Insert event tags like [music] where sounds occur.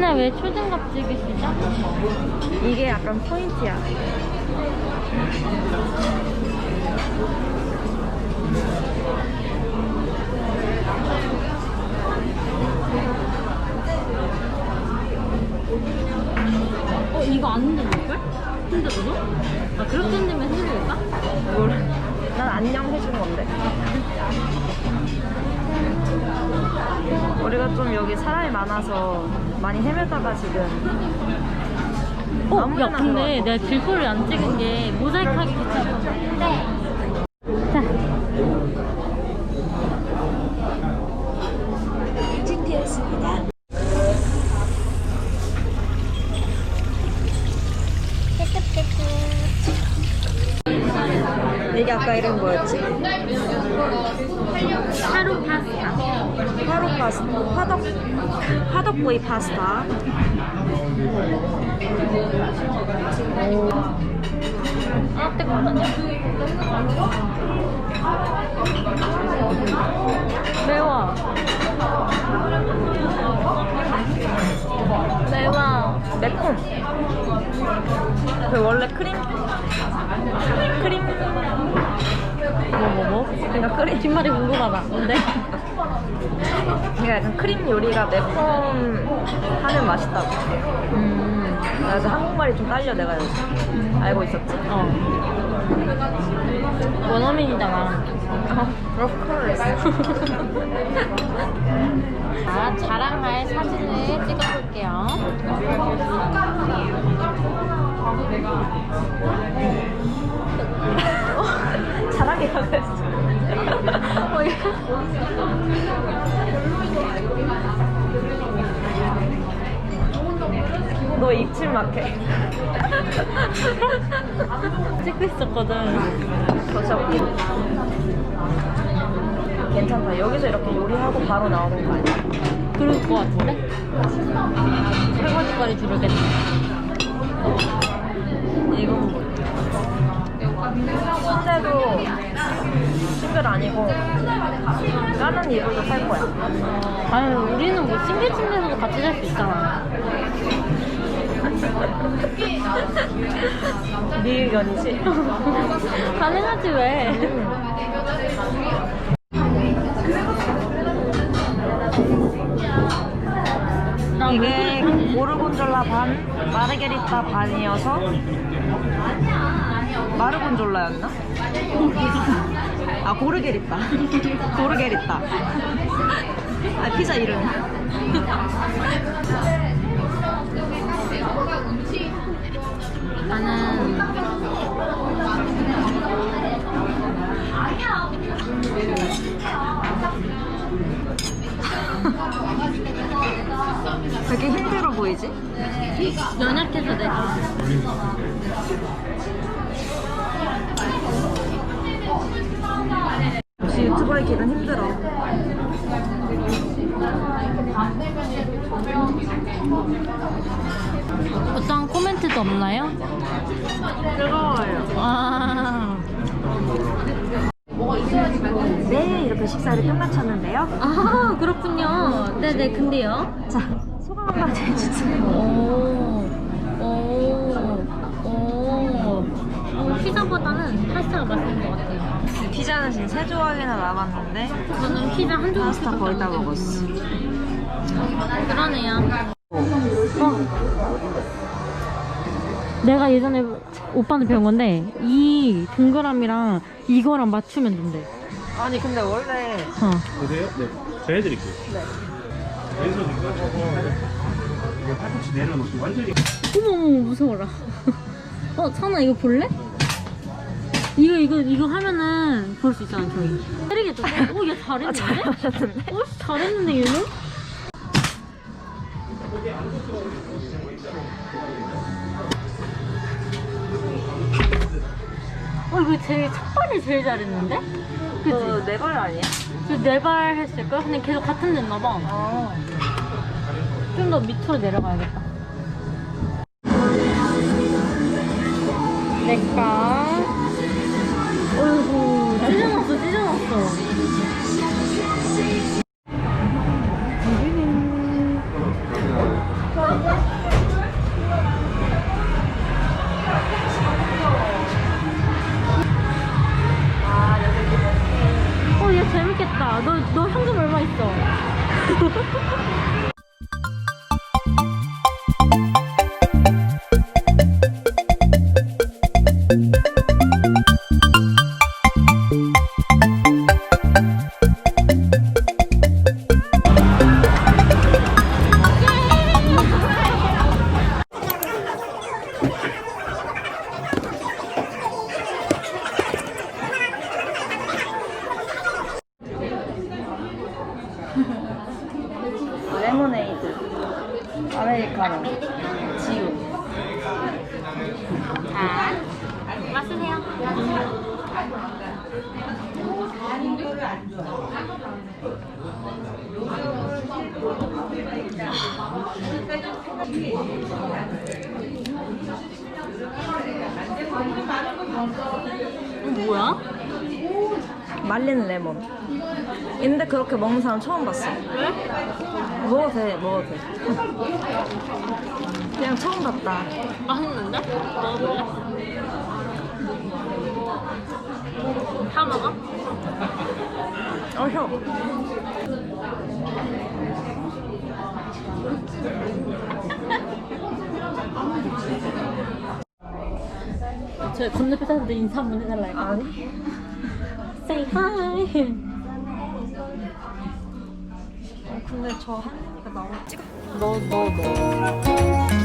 근데 왜 초등갑 찍으시죠? 이게 약간 포인트야. 어 이거 안 흔들릴걸? 흔들어도? 아 그렇게 흔들면 흔들릴까? 뭘? 난 안녕 건 좀 여기 사람이 많아서 많이 헤매다가 지금 어? 야 근데. 내가 길거리 안 찍은 게 모자이크 하기 귀찮아서 자 인증되었습니다. 이게 아까 이름 뭐였지? 하루 파스타 파스타, 화덕, 화덕구이 파스타. 매워 매워 매콤. 그 원래 크림, 크림, 뭐뭐 뭐? 그러니까 크림, 뒷말이 궁금하다 뭔데? 그러니까 약간 크림 요리가 매콤하면 맛있다고. 음, 그래서 한국말이 좀 딸려 내가 요즘. 알고 있었지? 어 원어민이잖아 Of course. [laughs] 자, 자랑할 사진을 찍어볼게요. 자랑이라고 했어. 어. 너 입침 막해. [laughs] 찍고 있었거든. 진짜 웃기다. 괜찮다. 여기서 이렇게 요리하고 바로 나오는 거 아니야? 그럴 것 같은데? 설거지거리 줄겠네. 이건 뭐? 순대도 싱글 아니고 까는 이불도 살 거야. 아유, 우리는 뭐 싱글 침대에서도 같이 잘 수 있잖아. [laughs] 네 의견이지? [laughs] 가능하지 왜? 난 이게? 고르곤졸라 반, 마르게리따 반이어서 마르곤졸라였나? 아 고르게리따 [laughs] 고르게리따 아 피자 이름 나는. 왜 이렇게 힘들어 보이지? 연약해서 내가 역시 유튜버의 길은 힘들어. 어떠한 코멘트도 없나요? 뜨거워요. 아, 네 이렇게 식사를 끝마쳤는데요. 아 그렇군요. 네네 근데요. 자 소감 한마디 해주세요. 오, 오, 오. 어, 피자보다는 파스타가 맛있는 것 같아요. 피자는 지금 세 조각이나 남았는데 저는 피자 한 조각 파스타 거의 다 먹었어 그러네요. 내가 예전에 오빠한테 배운 건데 이 동그라미랑 이거랑 맞추면 된대. 아니 근데 원래 어. 보세요? 네. 제가 해드릴게요. 네. 왼손인가 저거 이거 팔꿈치 내려놓고 완전히 어머 어머 무서워라. [laughs] 어 찬아 이거 볼래? 이거 이거 이거 하면은 볼 수 있잖아 저희. 때리겠다. 오얘 아, 잘 잘했는데? 마셨는데? 어 잘했는데 얘는? 어 이거 제일 첫 발이 제일 잘했는데? 그치? 그 네발 아니야? 네발 했을걸? 근데 계속 같은 데 있나봐. 어. 좀더 밑으로 내려가야겠다. 내가 아메리카노, 지우. 자, 마시세요. 이거 뭐야? 말린 레몬. 근데 그렇게 먹는 사람 처음 봤어. 왜? 먹어도 돼, 먹어도 돼. 그냥 처음 봤다. 맛있는데? 먹어볼래? 다 먹어? 어, 혀. 저 건너편 사람들 인사 한번 해달라고. 아니? Say hi. 근데 저 한이가 나오고 찍어. 너, 너, 너.